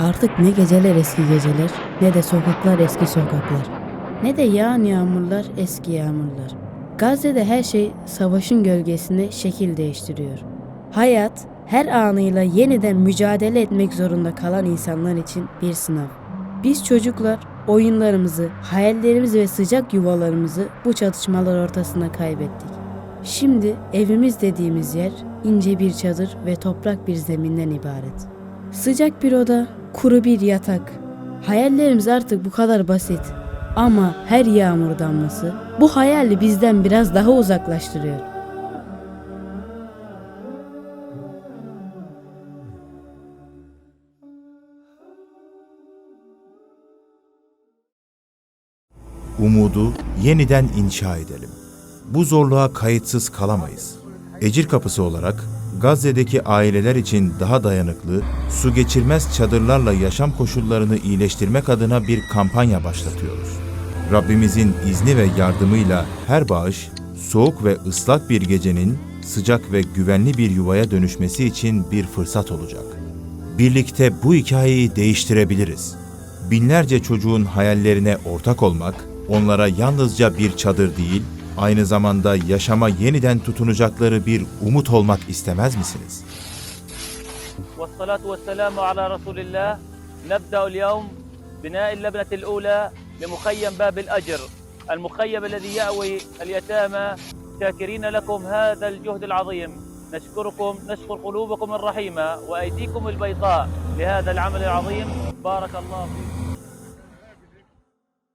Artık ne geceler eski geceler, ne de sokaklar eski sokaklar. Ne de yağan yağmurlar eski yağmurlar. Gazze'de her şey savaşın gölgesinde şekil değiştiriyor. Hayat her anıyla yeniden mücadele etmek zorunda kalan insanlar için bir sınav. Biz çocuklar oyunlarımızı, hayallerimizi ve sıcak yuvalarımızı bu çatışmalar ortasında kaybettik. Şimdi evimiz dediğimiz yer ince bir çadır ve toprak bir zeminden ibaret. Sıcak bir oda, kuru bir yatak. Hayallerimiz artık bu kadar basit. Ama her yağmur damlası bu hayali bizden biraz daha uzaklaştırıyor. Umudu yeniden inşa edelim. Bu zorluğa kayıtsız kalamayız. Ecir kapısı olarak Gazze'deki aileler için daha dayanıklı, su geçirmez çadırlarla yaşam koşullarını iyileştirmek adına bir kampanya başlatıyoruz. Rabbimizin izni ve yardımıyla her bağış, soğuk ve ıslak bir gecenin sıcak ve güvenli bir yuvaya dönüşmesi için bir fırsat olacak. Birlikte bu hikayeyi değiştirebiliriz. Binlerce çocuğun hayallerine ortak olmak, onlara yalnızca bir çadır değil, aynı zamanda yaşama yeniden tutunacakları bir umut olmak istemez misiniz? والصلاة والسلام على رسول الله نبدأ اليوم بناء اللبنة الأولى لمخيم باب الأجر المخيم الذي يأوي اليتامى شاكرين لكم هذا الجهد العظيم نشكركم نشكر قلوبكم الرحيمة وأيديكم البيضاء لهذا العمل العظيم بارك الله فيكم